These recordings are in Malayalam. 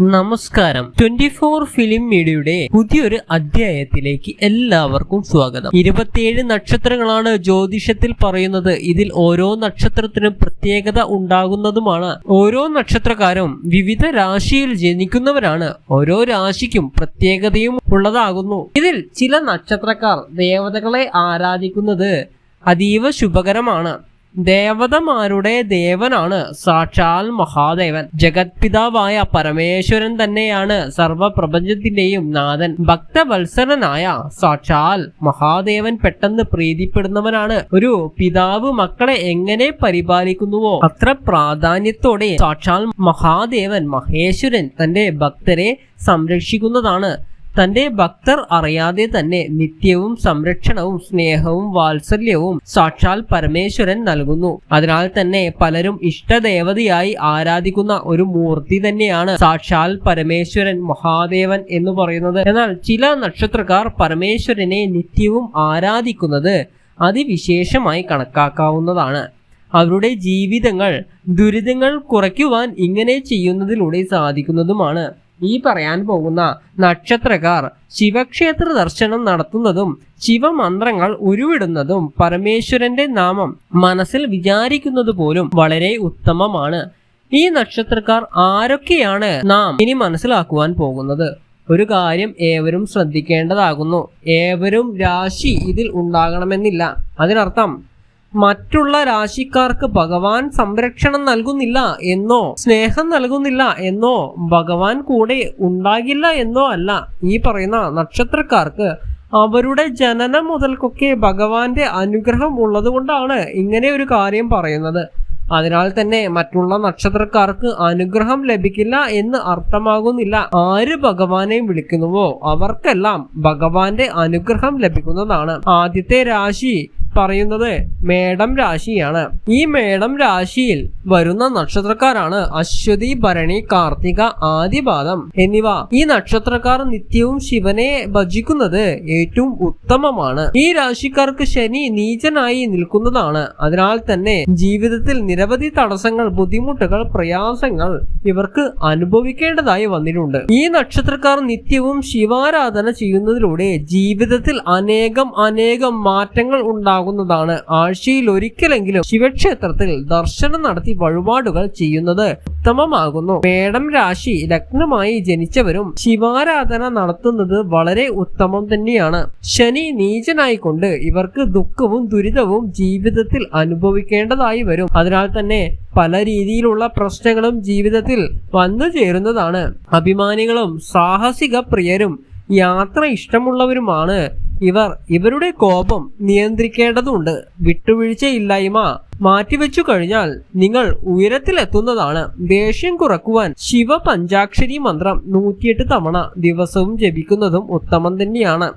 നമസ്കാരം. ട്വന്റി ഫോർ ഫിലിം മീഡിയയുടെ പുതിയൊരു അധ്യായത്തിലേക്ക് എല്ലാവർക്കും സ്വാഗതം. ഇരുപത്തിയേഴ് നക്ഷത്രങ്ങളാണ് ജ്യോതിഷത്തിൽ പറയുന്നത്. ഇതിൽ ഓരോ നക്ഷത്രത്തിനും പ്രത്യേകത ഉണ്ടാകുന്നതുമാണ്. ഓരോ നക്ഷത്രക്കാരും വിവിധ രാശിയിൽ ജനിക്കുന്നവരാണ്. ഓരോ രാശിക്കും പ്രത്യേകതയും ഉള്ളതാകുന്നു. ഇതിൽ ചില നക്ഷത്രക്കാർ ദേവതകളെ ആരാധിക്കുന്നത് അതീവ ശുഭകരമാണ്. ദേവതമാരുടെ ദേവനാണ് സാക്ഷാൽ മഹാദേവൻ. ജഗത്പിതാവായ പരമേശ്വരൻ തന്നെയാണ് സർവപ്രപഞ്ചത്തിന്റെയും നാഥൻ. ഭക്തവത്സരനായ സാക്ഷാൽ മഹാദേവൻ പെട്ടെന്ന് പ്രീതിപ്പെടുന്നവനാണ്. ഒരു പിതാവ് മക്കളെ എങ്ങനെ പരിപാലിക്കുന്നുവോ അത്ര പ്രാധാന്യത്തോടെ സാക്ഷാൽ മഹാദേവൻ മഹേശ്വരൻ തന്റെ ഭക്തരെ സംരക്ഷിക്കുന്നതാണ്. തന്റെ ഭക്തർ അറിയാതെ തന്നെ നിത്യവും സംരക്ഷണവും സ്നേഹവും വാത്സല്യവും സാക്ഷാൽ പരമേശ്വരൻ നൽകുന്നു. അതിനാൽ തന്നെ പലരും ഇഷ്ടദേവതയായി ആരാധിക്കുന്ന ഒരു മൂർത്തി തന്നെയാണ് സാക്ഷാൽ പരമേശ്വരൻ മഹാദേവൻ എന്ന് പറയുന്നത്. എന്നാൽ ചില നക്ഷത്രക്കാർ പരമേശ്വരനെ നിത്യവും ആരാധിക്കുന്നത് അതിവിശേഷമായി കണക്കാക്കാവുന്നതാണ്. അവരുടെ ജീവിതങ്ങൾ ദുരിതങ്ങൾ കുറയ്ക്കുവാൻ ഇങ്ങനെ ചെയ്യുന്നതിലൂടെ സാധിക്കുന്നതുമാണ്. ഈ പറയാൻ പോകുന്ന നക്ഷത്രക്കാർ ശിവക്ഷേത്ര ദർശനം നടത്തുന്നതും ശിവമന്ത്രങ്ങൾ ഉരുവിടുന്നതും പരമേശ്വരന്റെ നാമം മനസ്സിൽ വിചാരിക്കുന്നത് പോലും വളരെ ഉത്തമമാണ്. ഈ നക്ഷത്രക്കാർ ആരൊക്കെയാണ് നാം ഇനി മനസ്സിലാക്കുവാൻ പോകുന്നത്? ഒരു കാര്യം ഏവരും ശ്രദ്ധിക്കേണ്ടതാകുന്നു. ഏവരും രാശി ഇതിൽ ഉണ്ടാകണമെന്നില്ല. അതിനർത്ഥം മറ്റുള്ള രാശിക്കാർക്ക് ഭഗവാൻ സംരക്ഷണം നൽകുന്നില്ല എന്നോ സ്നേഹം നൽകുന്നില്ല എന്നോ ഭഗവാൻ കൂടെ ഉണ്ടാകില്ല എന്നോ അല്ല. ഈ പറയുന്ന നക്ഷത്രക്കാർക്ക് അവരുടെ ജനനം മുതൽക്കൊക്കെ ഭഗവാന്റെ അനുഗ്രഹം ഉള്ളതുകൊണ്ടാണ് ഇങ്ങനെ ഒരു കാര്യം പറയുന്നത്. അതിനാൽ തന്നെ മറ്റുള്ള നക്ഷത്രക്കാർക്ക് അനുഗ്രഹം ലഭിക്കില്ല എന്ന് അർത്ഥമാകുന്നില്ല. ആര് ഭഗവാനെ വിളിക്കുന്നുവോ അവർക്കെല്ലാം ഭഗവാന്റെ അനുഗ്രഹം ലഭിക്കുന്നതാണ്. ആദ്യത്തെ രാശി പറയുന്നത് മേടം രാശിയാണ്. ഈ മേടം രാശിയിൽ വരുന്ന നക്ഷത്രക്കാരാണ് അശ്വതി ഭരണി കാർത്തിക ആദിപാദം എന്നിവ. ഈ നക്ഷത്രക്കാർ നിത്യവും ശിവനെ ഭജിക്കുന്നത് ഏറ്റവും ഉത്തമമാണ്. ഈ രാശിക്കാർക്ക് ശനി നീചനായി നിൽക്കുന്നതാണ്. അതിനാൽ തന്നെ ജീവിതത്തിൽ നിരവധി തടസ്സങ്ങൾ ബുദ്ധിമുട്ടുകൾ പ്രയാസങ്ങൾ ഇവർക്ക് അനുഭവിക്കേണ്ടതായി വന്നിട്ടുണ്ട്. ഈ നക്ഷത്രക്കാർ നിത്യവും ശിവാരാധന ചെയ്യുന്നതിലൂടെ ജീവിതത്തിൽ അനേകം അനേകം മാറ്റങ്ങൾ ഉണ്ടാകും. ഉണ്ടാകുന്നതാണ് ആഴ്ചയിൽ ഒരിക്കലെങ്കിലും ശിവക്ഷേത്രത്തിൽ ദർശനം നടത്തി വഴിപാടുകൾ ചെയ്യുന്നത് ഉത്തമമാകുന്നു. മേടം രാശി ലഗ്നമായി ജനിച്ചവരും ശിവാരാധന നടത്തുന്നത് വളരെ ഉത്തമം തന്നെയാണ്. ശനി നീചനായിക്കൊണ്ട് ഇവർക്ക് ദുഃഖവും ദുരിതവും ജീവിതത്തിൽ അനുഭവിക്കേണ്ടതായി വരും. അതിനാൽ തന്നെ പല രീതിയിലുള്ള പ്രശ്നങ്ങളും ജീവിതത്തിൽ വന്നു ചേരുന്നതാണ്. അഭിമാനികളും സാഹസിക പ്രിയരും യാത്ര ഇഷ്ടമുള്ളവരുമാണ് ഇവർ ഇവരുടെ കോപം നിയന്ത്രിക്കേണ്ടതുണ്ട്. വിട്ടുവീഴ്ചയില്ലായ്മ മാറ്റിവെച്ചു കഴിഞ്ഞാൽ നിങ്ങൾ ഉയരത്തിലെത്തുന്നതാണ്. ദേഷ്യം കുറക്കുവാൻ ശിവ പഞ്ചാക്ഷരി മന്ത്രം നൂറ്റിയെട്ട് തവണ ദിവസവും ജപിക്കുന്നതും ഉത്തമം തന്നെയാണ്.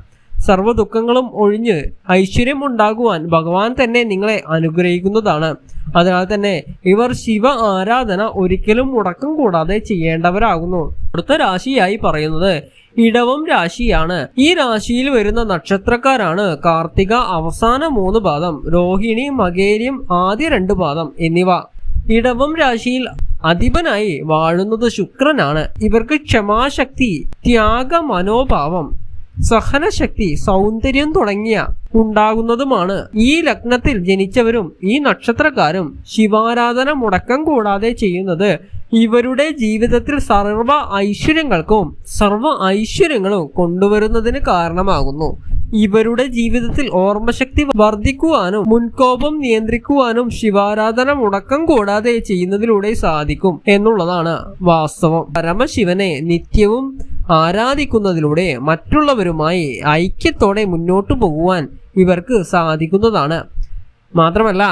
സർവ ദുഃഖങ്ങളും ഒഴിഞ്ഞ് ഐശ്വര്യം ഉണ്ടാകുവാൻ ഭഗവാൻ തന്നെ നിങ്ങളെ അനുഗ്രഹിക്കുന്നതാണ്. അതിനാൽ തന്നെ ഇവർ ശിവ ആരാധന ഒരിക്കലും മുടക്കം കൂടാതെ ചെയ്യേണ്ടവരാകുന്നു. അടുത്ത രാശിയായി പറയുന്നത് ഇടവം രാശിയാണ്. ഈ രാശിയിൽ വരുന്ന നക്ഷത്രക്കാരാണ് കാർത്തിക അവസാന മൂന്ന് പാദം രോഹിണി മകേരിയം ആദ്യ രണ്ട് പാദം എന്നിവ. ഇടവം രാശിയിൽ അധിപനായി വാഴുന്നത് ശുക്രനാണ്. ഇവർക്ക് ക്ഷമാശക്തി ത്യാഗ മനോഭാവം സഹനശക്തി സൗന്ദര്യം തുടങ്ങിയ ഉണ്ടാകുന്നതുമാണ് ഈ ലഗ്നത്തിൽ ജനിച്ചവരും ഈ നക്ഷത്രക്കാരും ശിവാരാധന മുടക്കം കൂടാതെ ചെയ്യുന്നത്. ഇവരുടെ ജീവിതത്തിൽ സർവ ഐശ്വര്യങ്ങൾക്കും സർവ ഐശ്വര്യങ്ങളും കൊണ്ടുവരുന്നതിന് കാരണമാകുന്നു. ഇവരുടെ ജീവിതത്തിൽ ഓർമ്മശക്തി വർദ്ധിക്കുവാനും മുൻകോപം നിയന്ത്രിക്കുവാനും ശിവാരാധന മുടക്കം കൂടാതെ ചെയ്യുന്നതിലൂടെ സാധിക്കും എന്നുള്ളതാണ് വാസ്തവം. പരമശിവനെ നിത്യവും ആരാധിക്കുന്നതിലൂടെ മറ്റുള്ളവരുമായി ഐക്യത്തോടെ മുന്നോട്ടു പോകുവാൻ ഇവർക്ക് സാധിക്കുന്നതാണ്. മാത്രമല്ല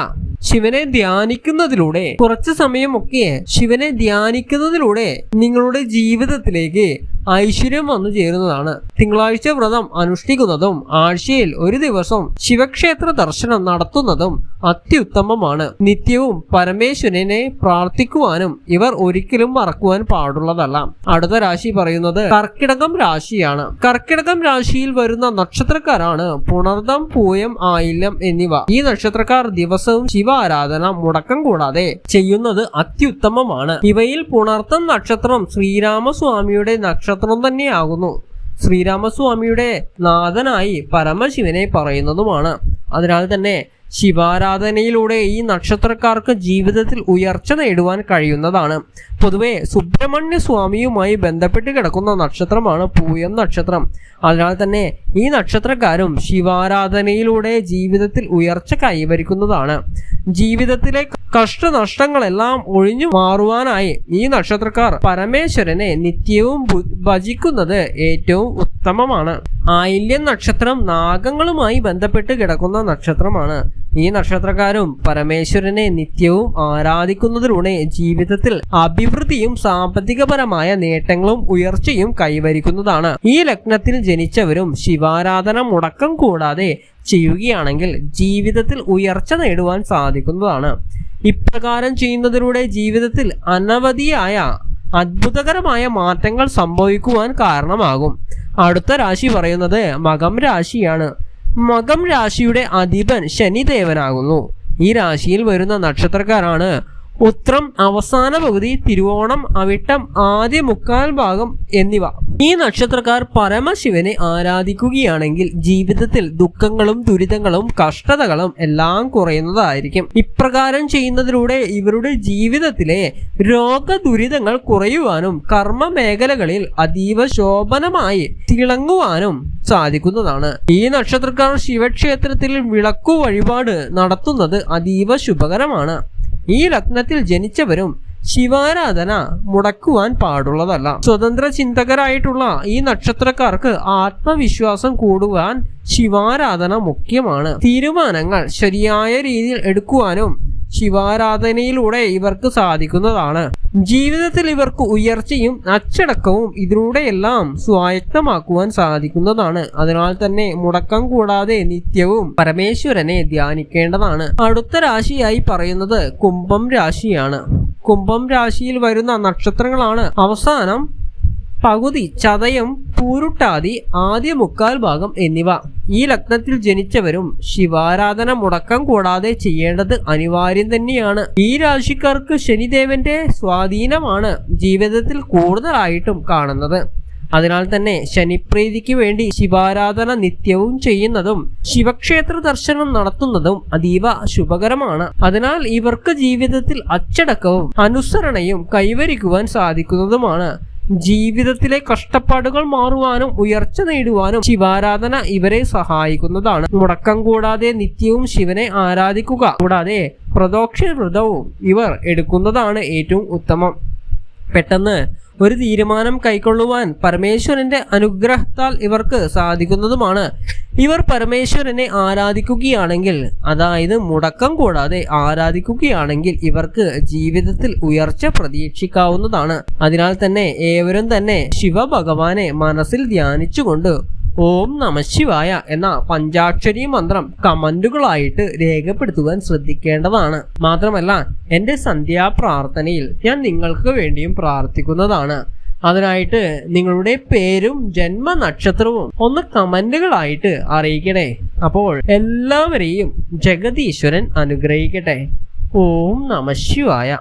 ശിവനെ ധ്യാനിക്കുന്നതിലൂടെ കുറച്ച് സമയമൊക്കെ ശിവനെ ധ്യാനിക്കുന്നതിലൂടെ നിങ്ങളുടെ ജീവിതത്തിലേക്ക് ഐശ്വര്യം വന്നു ചേരുന്നതാണ്. തിങ്കളാഴ്ച വ്രതം അനുഷ്ഠിക്കുന്നതും ആഴ്ചയിൽ ഒരു ദിവസം ശിവക്ഷേത്ര ദർശനം നടത്തുന്നതും അത്യുത്തമമാണ്. നിത്യവും പരമേശ്വരനെ പ്രാർത്ഥിക്കുവാനും ഇവർ ഒരിക്കലും മറക്കുവാൻ പാടുള്ളതല്ല. അടുത്ത രാശി പറയുന്നത് കർക്കിടകം രാശിയാണ്. കർക്കിടകം രാശിയിൽ വരുന്ന നക്ഷത്രക്കാരാണ് പുണർദം പൂയം ആയില്യം എന്നിവ. ഈ നക്ഷത്രക്കാർ ദിവസവും ശിവ ആരാധന മുടക്കം കൂടാതെ ചെയ്യുന്നത് അത്യുത്തമമാണ്. ഇവയിൽ പുണർത്തം നക്ഷത്രം ശ്രീരാമസ്വാമിയുടെ നക്ഷത്രം തന്നെയാകുന്നു. ശ്രീരാമസ്വാമിയുടെ നാഥനായി പരമശിവനെ പറയുന്നതുമാണ്. അതിനാൽ തന്നെ ശിവാരാധനയിലൂടെ ഈ നക്ഷത്രക്കാർക്ക് ജീവിതത്തിൽ ഉയർച്ച നേടുവാൻ കഴിയുന്നതാണ്. പൊതുവെ സുബ്രഹ്മണ്യ സ്വാമിയുമായി ബന്ധപ്പെട്ട് കിടക്കുന്ന നക്ഷത്രമാണ് പൂയം നക്ഷത്രം. അതിനാൽ തന്നെ ഈ നക്ഷത്രക്കാരും ശിവാരാധനയിലൂടെ ജീവിതത്തിൽ ഉയർച്ച കൈവരിക്കുന്നതാണ്. ജീവിതത്തിലെ കഷ്ടനഷ്ടങ്ങളെല്ലാം ഒഴിഞ്ഞു മാറുവാനായി ഈ നക്ഷത്രക്കാർ പരമേശ്വരനെ നിത്യവും ഭജിക്കുന്നത് ഏറ്റവും ഉത്തമമാണ്. ആയില്യം നക്ഷത്രം നാഗങ്ങളുമായി ബന്ധപ്പെട്ട് കിടക്കുന്ന നക്ഷത്രമാണ്. ഈ നക്ഷത്രക്കാരും പരമേശ്വരനെ നിത്യവും ആരാധിക്കുന്നതിലൂടെ ജീവിതത്തിൽ അഭിവൃദ്ധിയും സാമ്പത്തികപരമായ നേട്ടങ്ങളും ഉയർച്ചയും കൈവരിക്കുന്നതാണ്. ഈ ലഗ്നത്തിൽ ജനിച്ചവരും ശിവാരാധന മുടക്കം കൂടാതെ ചെയ്യുകയാണെങ്കിൽ ജീവിതത്തിൽ ഉയർച്ച നേടുവാൻ സാധിക്കുന്നതാണ്. ഇപ്രകാരം ചെയ്യുന്നതിലൂടെ ജീവിതത്തിൽ അനവധിയായ അത്ഭുതകരമായ മാറ്റങ്ങൾ സംഭവിക്കുവാൻ കാരണമാകും. അടുത്ത രാശി പറയുന്നത് മകം രാശിയാണ്. മകം രാശിയുടെ അധിപൻ ശനിദേവനാകുന്നു. ഈ രാശിയിൽ വരുന്ന നക്ഷത്രക്കാരാണ് ഉത്രം അവസാന പകുതി തിരുവോണം അവിട്ടം ആദ്യ മുക്കാൽ ഭാഗം എന്നിവ. ഈ നക്ഷത്രക്കാർ പരമശിവനെ ആരാധിക്കുകയാണെങ്കിൽ ജീവിതത്തിൽ ദുഃഖങ്ങളും ദുരിതങ്ങളും കഷ്ടതകളും എല്ലാം കുറയുന്നതായിരിക്കും. ഇപ്രകാരം ചെയ്യുന്നതിലൂടെ ഇവരുടെ ജീവിതത്തിലെ രോഗ ദുരിതങ്ങൾ കുറയുവാനും കർമ്മ മേഖലകളിൽ അതീവ ശോഭനമായി തിളങ്ങുവാനും സാധിക്കുന്നതാണ്. ഈ നക്ഷത്രക്കാർ ശിവക്ഷേത്രത്തിൽ വിളക്കു വഴിപാട് നടത്തുന്നത് അതീവ ശുഭകരമാണ്. ഈ ലഗ്നത്തിൽ ജനിച്ചവരും ശിവാരാധന മുടക്കുവാൻ പാടുള്ളതല്ല. സ്വതന്ത്ര ചിന്തകരായിട്ടുള്ള ഈ നക്ഷത്രക്കാർക്ക് ആത്മവിശ്വാസം കൂടുവാൻ ശിവാരാധന മുഖ്യമാണ്. തീരുമാനങ്ങൾ ശരിയായ രീതിയിൽ എടുക്കുവാനും ശിവാരാധനയിലൂടെ ഇവർക്ക് സാധിക്കുന്നതാണ്. ജീവിതത്തിൽ ഇവർക്ക് ഉയർച്ചയും അച്ചടക്കവും ഇതിലൂടെയെല്ലാം സ്വായത്തമാക്കുവാൻ സാധിക്കുന്നതാണ്. അതിനാൽ തന്നെ മുടക്കം കൂടാതെ നിത്യവും പരമേശ്വരനെ ധ്യാനിക്കേണ്ടതാണ്. അടുത്ത രാശിയായി പറയുന്നത് കുംഭം രാശിയാണ്. കുംഭം രാശിയിൽ വരുന്ന നക്ഷത്രങ്ങളാണ്. അവസാനം പകുതി ചതയം പൂരുട്ടാതി ആദ്യ മുക്കാൽ ഭാഗം എന്നിവ. ഈ ലഗ്നത്തിൽ ജനിച്ചവരും ശിവാരാധന മുടക്കം കൂടാതെ ചെയ്യേണ്ടത് അനിവാര്യം തന്നെയാണ്. ഈ രാശിക്കാർക്ക് ശനിദേവന്റെ സ്വാധീനമാണ് ജീവിതത്തിൽ കൂടുതലായിട്ടും കാണുന്നത്. അതിനാൽ തന്നെ ശനിപ്രീതിക്ക് വേണ്ടി ശിവാരാധന നിത്യവും ചെയ്യുന്നതും ശിവക്ഷേത്ര ദർശനം നടത്തുന്നതും അതീവ ശുഭകരമാണ്. അതിനാൽ ഇവർക്ക് ജീവിതത്തിൽ അച്ചടക്കവും അനുസരണയും കൈവരിക്കുവാൻ സാധിക്കുന്നതുമാണ്. ജീവിതത്തിലെ കഷ്ടപ്പാടുകൾ മാറുവാനും ഉയർച്ച നേടുവാനും ശിവാരാധന ഇവരെ സഹായിക്കുന്നതാണ്. മുടക്കം കൂടാതെ നിത്യവും ശിവനെ ആരാധിക്കുക കൂടാതെ പ്രദോക്ഷ വ്രതവും ഇവർ എടുക്കുന്നതാണ് ഏറ്റവും ഉത്തമം. പെട്ടെന്ന് ഒരു തീരുമാനം കൈക്കൊള്ളുവാൻ പരമേശ്വരന്റെ അനുഗ്രഹത്താൽ ഇവർക്ക് സാധിക്കുന്നതുമാണ്. ഇവർ പരമേശ്വരനെ ആരാധിക്കുകയാണെങ്കിൽ അതായത് മുടക്കം കൂടാതെ ആരാധിക്കുകയാണെങ്കിൽ ഇവർക്ക് ജീവിതത്തിൽ ഉയർച്ച പ്രതീക്ഷിക്കാവുന്നതാണ്. അതിനാൽ തന്നെ ഏവരും തന്നെ ശിവഭഗവാനെ മനസ്സിൽ ധ്യാനിച്ചുകൊണ്ട് ഓം നമശിവായ എന്ന പഞ്ചാക്ഷരി മന്ത്രം കമന്റുകളായിട്ട് രേഖപ്പെടുത്തുവാൻ ശ്രദ്ധിക്കേണ്ടതാണ്. മാത്രമല്ല എന്റെ സന്ധ്യാപ്രാർത്ഥനയിൽ ഞാൻ നിങ്ങൾക്ക് വേണ്ടിയും പ്രാർത്ഥിക്കുന്നതാണ്. അതിനായിട്ട് നിങ്ങളുടെ പേരും ജന്മ നക്ഷത്രവും ഒന്ന് കമന്റുകളായിട്ട് അറിയിക്കണേ. അപ്പോൾ എല്ലാവരെയും ജഗതീശ്വരൻ അനുഗ്രഹിക്കട്ടെ. ഓം നമശിവായ